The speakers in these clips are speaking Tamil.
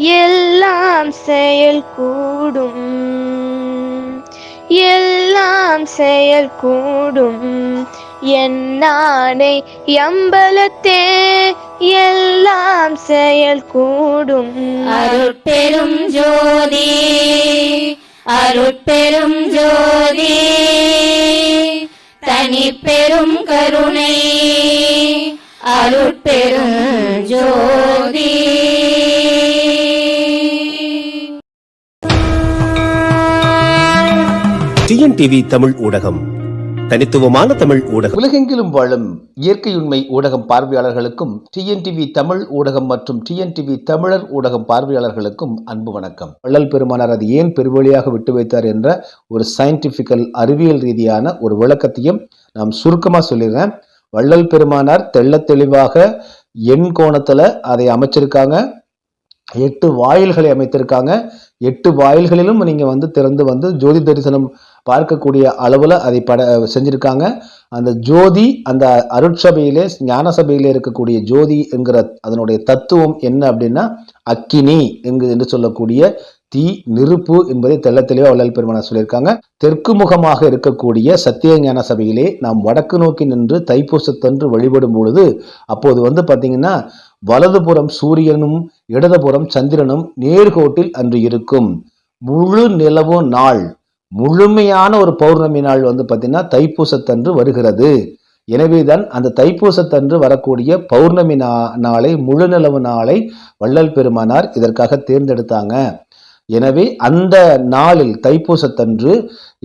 எல்லாம் செயல் கூடும். எல்லாம் செயல் கூடும். என்னானை எம்பலத்தே எல்லாம் செயல் கூடும். அருட்பெரும் ஜோதி அருட்பெரும் ஜோதி தனி பெரும் கருணை அருட்பெரும் டிவி தமிழ் ஊடகம். தனித்துவமான தமிழ் ஊடகம். உலகெங்கிலும் வாழும் இயற்கையுண்மை ஊடகம் பார்வையாளர்களுக்கும் டிஎன்டிவி தமிழ் ஊடகம் மற்றும் டிஎன்டிவி தமிழர் ஊடகம் பார்வையாளர்களுக்கும் அன்பு வணக்கம். வள்ளல் பெருமானார் அது ஏன் பெருவழியாக விட்டு வைத்தார் என்ற ஒரு சயின்டிபிக்கல் அறிவியல் ரீதியான ஒரு விளக்கத்தையும் நாம் சுருக்கமாக சொல்லிடுறேன். வள்ளல் பெருமானார் தெள்ள தெளிவாக எண் கோணத்தில் அதை அமைச்சிருக்காங்க. எட்டு வாயில்களை அமைத்திருக்காங்க. எட்டு வாயில்களிலும் நீங்கள் வந்து திறந்து வந்து ஜோதி தரிசனம் பார்க்கக்கூடிய அளவில் அதை பட செஞ்சுருக்காங்க. அந்த ஜோதி அந்த அருட்சபையிலே ஞான சபையிலே இருக்கக்கூடிய ஜோதி என்கிற அதனுடைய தத்துவம் என்ன அப்படின்னா அக்கினி என்கு என்று சொல்லக்கூடிய தீ நெருப்பு என்பதை தெள்ள தெளிவாக வள்ளல் பெருமானார் சொல்லியிருக்காங்க. தெற்கு முகமாக இருக்கக்கூடிய சத்திய ஞான சபையிலே நாம் வடக்கு நோக்கி நின்று தைப்பூசத்தன்று வழிபடும் பொழுது அப்போது வந்து பார்த்தீங்கன்னா வலதுபுறம் சூரியனும் இடதுபுறம் சந்திரனும் நேர்கோட்டில் அன்று இருக்கும். முழு நிலவு நாள். முழுமையான ஒரு பௌர்ணமி நாள் வந்து பார்த்தீங்கன்னா தைப்பூசத்தன்று வருகிறது. எனவேதான் அந்த தைப்பூசத்தன்று வரக்கூடிய பௌர்ணமி நா நாளை முழு நிலவு நாளை வள்ளல் பெருமானார் இதற்காக தேர்ந்தெடுத்தாங்க. எனவே அந்த நாளில் தைப்பூசத்தன்று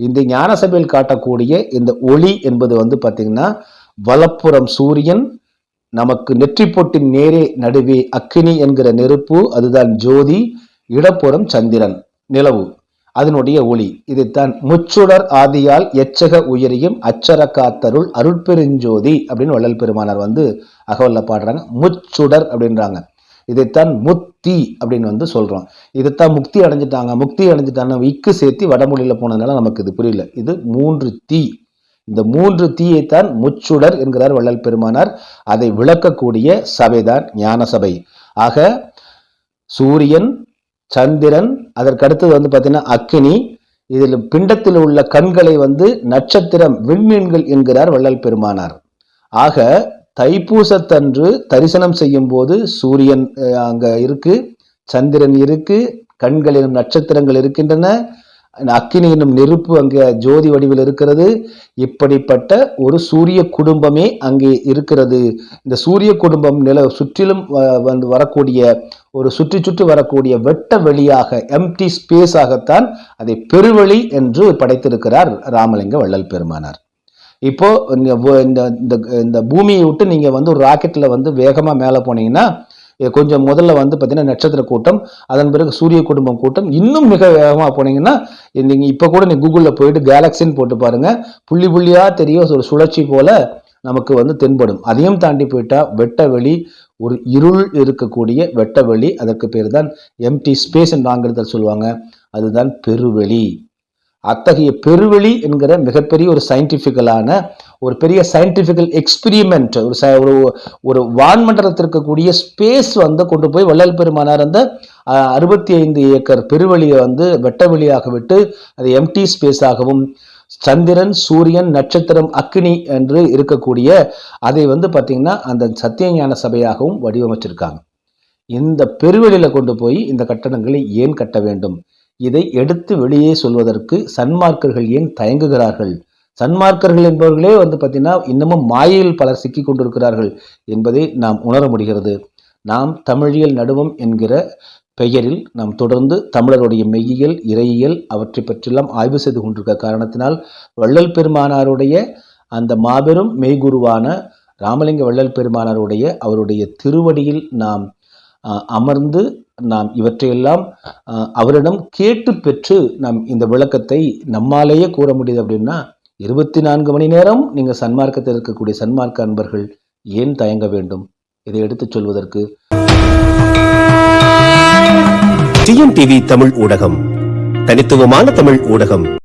இந்த ஞானசபையில் காட்டக்கூடிய இந்த ஒளி என்பது வந்து பார்த்தீங்கன்னா வலப்புறம் சூரியன் நமக்கு நெற்றிப்பொட்டின் நேரே நடுவே அக்கினி என்கிற நெருப்பு அதுதான் ஜோதி இடப்புறம் சந்திரன் நிலவு. அதனுடைய ஒளி. இதைத்தான் முச்சுடர் ஆதியால் எச்சக உயிரியும் அச்சர காத்தருள் அருட்பெருஞ்சோதி அப்படின்னு வள்ளல் பெருமானார் வந்து அகவல்ல பாடுறாங்க. முச்சுடர் அப்படின்றாங்க. இதைத்தான் முத்தி அப்படின்னு வந்து சொல்றோம். இதைத்தான் முக்தி அடைஞ்சிட்டாங்க. முக்தி அடைஞ்சிட்டாங்க இக்கு சேர்த்து வடமொழியில போனதுனால நமக்கு இது புரியல. இது மூன்று தீ. இந்த மூன்று தீயைத்தான் முச்சுடர் என்கிறார் வள்ளல் பெருமானார். அதை விளக்கக்கூடிய சபைதான் ஞான சபை ஆக சூரியன் சந்திரன் அதற்கடுத்தது வந்து பார்த்தீங்கன்னா அக்கினி. இதில் பிண்டத்தில் உள்ள கண்களை வந்து நட்சத்திரம் விண்மீன்கள் என்கிறார் வள்ளல் பெருமானார். ஆக தைப்பூசத்தன்று தரிசனம் செய்யும் போது சூரியன் அங்கே அங்க இருக்கு சந்திரன் இருக்கு கண்களிலும் நட்சத்திரங்கள் இருக்கின்றன அக்கினி என்னும் நெருப்பு அங்கே ஜோதி வடிவில் இருக்கிறது. இப்படிப்பட்ட ஒரு சூரிய குடும்பமே அங்கே இருக்கிறது. இந்த சூரிய குடும்பம் நில சுற்றிலும் வ- வந்து வரக்கூடிய ஒரு சுற்றி சுற்றி வரக்கூடிய வெட்ட வெளியாக எம்டி ஸ்பேஸாகத்தான் அதை பெருவெளி என்று படைத்திருக்கிறார் ராமலிங்க வள்ளல் பெருமானார். இப்போ இந்த இந்த இந்த- இந்த பூமியை விட்டு நீங்கள் வந்து ஒரு ராக்கெட்டில் வந்து வேகமாக மேலே போனீங்கன்னா கொஞ்சம் முதல்ல வந்து பார்த்தீங்கன்னா நட்சத்திர கூட்டம் அதன் பிறகு சூரிய குடும்பம் கூட்டம். இன்னும் மிக வேகமாக போனீங்கன்னா நீங்கள் இப்போ கூட நீ கூகுளில் போயிட்டு கேலக்சின்னு போட்டு பாருங்கள் புள்ளி புள்ளியாக தெரியும் ஒரு சுழற்சி போல நமக்கு வந்து தென்படும். அதையும் தாண்டி போயிட்டா வெட்ட வெளி ஒரு இருள் இருக்கக்கூடிய வெட்ட வெளி அதற்கு பேர் தான் எம்டி ஸ்பேஸ் என்று ஆங்கிலத்தில் சொல்லுவாங்க. அதுதான் பெருவெளி. அத்தகைய பெருவெளி என்கிற மிகப்பெரிய ஒரு சயின்டிஃபிக்கலான ஒரு பெரிய சயின்டிஃபிக்கல் எக்ஸ்பிரிமெண்ட் ஒரு ச- ஒரு ஒரு வான்மண்டலத்தில் இருக்கக்கூடிய ஸ்பேஸ் வந்து கொண்டு போய் வள்ளல் பெருமானார் அந்த அறுபத்தி ஐந்து ஏக்கர் பெருவெளியை வந்து வெட்ட வெளியாக விட்டு அது எம்டி ஸ்பேஸாகவும் சந்திரன் சூரியன் நட்சத்திரம் அக்னி என்று இருக்கக்கூடிய அதை வந்து பார்த்திங்கன்னா அந்த சத்தியஞான சபையாகவும் வடிவமைச்சிருக்காங்க. இந்த பெருவெளியில் கொண்டு போய் இந்த கட்டடங்களை ஏன் கட்ட வேண்டும்? இதை எடுத்து வெளியே சொல்வதற்கு சன்மார்க்கர்கள் ஏன் தயங்குகிறார்கள்? சன்மார்க்கர்கள் என்பவர்களே வந்து பார்த்தீங்கன்னா இன்னமும் மாயையில் பலர் சிக்கி கொண்டிருக்கிறார்கள் என்பதை நாம் உணர முடிகிறது. நாம் தமிழியல் நடுவம் என்கிற பெயரில் நாம் தொடர்ந்து தமிழருடைய மெய்யியல் இறையியல் அவற்றை பற்றியெல்லாம் ஆய்வு செய்து கொண்டிருக்க காரணத்தினால் வள்ளல் பெருமானாருடைய அந்த மாபெரும் மெய்குருவான ராமலிங்க வள்ளல் பெருமானாருடைய அவருடைய திருவடியில் நாம் அமர்ந்து நாம் இவற்றையெல்லாம் அவரிடம் கேட்டு பெற்று நாம் இந்த விளக்கத்தை நம்மாலேயே கூற முடியுது அப்படின்னா இருபத்தி நான்கு மணி நேரம் நீங்கள் சன்மார்க்கத்தில் இருக்கக்கூடிய சன்மார்க்க அன்பர்கள் ஏன் தயங்க வேண்டும்? இதை எடுத்துச் சொல்வதற்கு டிஎன்டிவி தமிழ் ஊடகம் தனித்துவமான தமிழ் ஊடகம்.